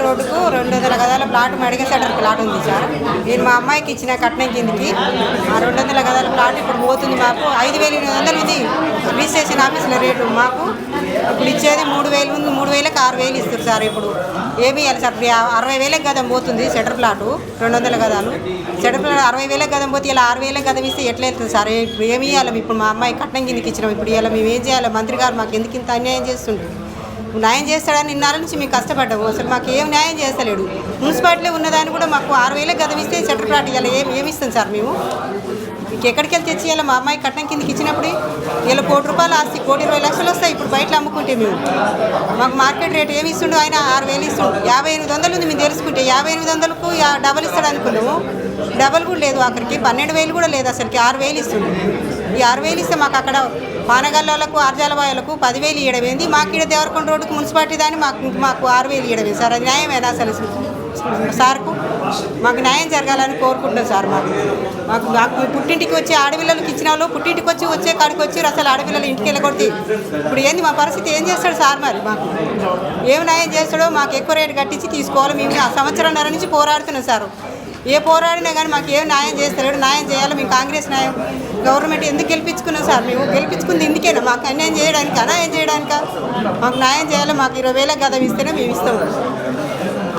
రోడ్డుకు రెండు వందల గదాల ప్లాట్ మడిగ సెంటర్ ప్లాట్ ఉంది సార్. నేను మా అమ్మాయికి ఇచ్చిన కట్నం కిందకి ఆ రెండు వందల గదాల ప్లాట్ ఇప్పుడు పోతుంది మాకు. ఐదు వేల ఎనిమిది వందలు ఉంది. రిజిస్ట్రేషన్ ఆఫీసులో రేటు మాకు. ఇప్పుడు ఇచ్చేది మూడు వేలు ఉంది. మూడు వేలకు ఆరు వేలు ఇస్తారు సార్ ఇప్పుడు. ఏమి ఇవ్వాలి సార్? ఇప్పుడు అరవై వేలకు గదం పోతుంది సెంటర్ ప్లాటు రెండు వందల గదాలు. సెంటర్ ప్లాట్ అరవై వేలకు గదం పోతే ఇలా ఆరు వేలకు గదం ఇస్తే ఎట్లా వెళ్తుంది సార్? ఇప్పుడు ఏమి ఇవ్వాలి? ఇప్పుడు మా అమ్మాయి కట్నం కిందకి ఇచ్చినాం. ఇప్పుడు ఇలా మేము ఏం చేయాలి? మంత్రి గారు మాకు ఎందుకు ఇంత అన్యాయం చేస్తుంటారు న్యాయం చేస్తాడని నిన్నాళ్ళ నుంచి మేము కష్టపడ్డాము. అసలు మాకు ఏం న్యాయం చేస్తలేడు. మున్సిపాలిటీలో ఉన్నదాన్ని కూడా మాకు ఆరు వేలకు గదం ఇస్తే ప్లాట్ ఇవ్వాలి ఏం ఏమి ఇస్తాం సార్ మేము? మీకు ఎక్కడికి వెళ్ళి తెచ్చి ఇలా మా అమ్మాయి కట్నం కిందకి ఇచ్చినప్పుడు ఇలా కోటి రూపాయలు ఆస్తి కోటి ఇరవై లక్షలు వస్తాయి. ఇప్పుడు బయట అమ్ముకుంటే మేము. మాకు మార్కెట్ రేట్ ఏమి ఇస్తుండో ఆయన ఆరు వేలు ఇస్తుండు. యాభై ఎనిమిది వందలు ఉంది. మేము తెలుసుకుంటే యాభై ఎనిమిది వందలకు డబల్ ఇస్తాడు అనుకున్నాము. డబల్ కూడా లేదు అక్కడికి పన్నెండు వేలు కూడా లేదు అసలుకి. ఆరు వేలు ఇస్తుంది. ఈ ఆరు వేలు ఇస్తే మాకు అక్కడ పానగల్లోలకు ఆర్జాలవాయలకు పదివేలు ఇవ్వడం ఏంది? మాకు ఇక్కడ దేవరకొండ రోడ్డుకు మున్సిపాలిటీ దాన్ని మాకు మాకు ఆరు వేలు ఇవ్వడం సార్ అది న్యాయమేనా అసలు? సార్కు? మాకు న్యాయం జరగాలని కోరుకుంటున్నాం సార్ మాకు. మాకు మాకు పుట్టింటికి వచ్చి ఆడపిల్లలకి ఇచ్చిన వాళ్ళు పుట్టింటికి వచ్చి వచ్చే కాడికి వచ్చి అసలు ఆడపిల్లలు ఇంటికి వెళ్ళకూడదు ఇప్పుడు ఏంది మా పరిస్థితి? ఏం చేస్తాడు సార్ మరి మాకు? ఏం న్యాయం చేస్తాడో మాకు ఎక్కువ రేటు కట్టించి తీసుకోవాలి. మేము ఆ సంవత్సరంన్నర నుంచి పోరాడుతున్నాం సార్. ఏ పోరాడినా కానీ మాకు ఏం న్యాయం చేస్తలేడు న్యాయం చేయాలి మేము కాంగ్రెస్ న్యాయం గవర్నమెంట్ ఎందుకు గెలిపించుకున్నాం సార్? మేము గెలిపించుకుంది ఇందుకేనా? మాకు అన్యాయం చేయడానికి అన్యాయం చేయడానిక? మాకు న్యాయం చేయాలి మాకు ఇరవై వేలకు గదం ఇస్తేనే మేము ఇస్తాం.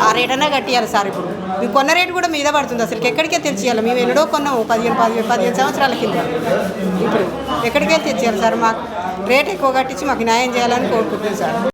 ఆ రేటన్నా కట్టియాలి సార్ ఇప్పుడు. మీకు కొన్న రేటు కూడా మీద పడుతుంది అసలు. ఎక్కడికే తెచ్చియాలి? మేము ఎన్నడో కొన్నాము పదిహేను పదిహేను పదిహేను సంవత్సరాల కింద. ఇప్పుడు ఎక్కడికే తెచ్చియాలి సార్? మాకు రేట్ ఎక్కువ కట్టించి మాకు న్యాయం చేయాలని కోరుకుంటున్నాం సార్.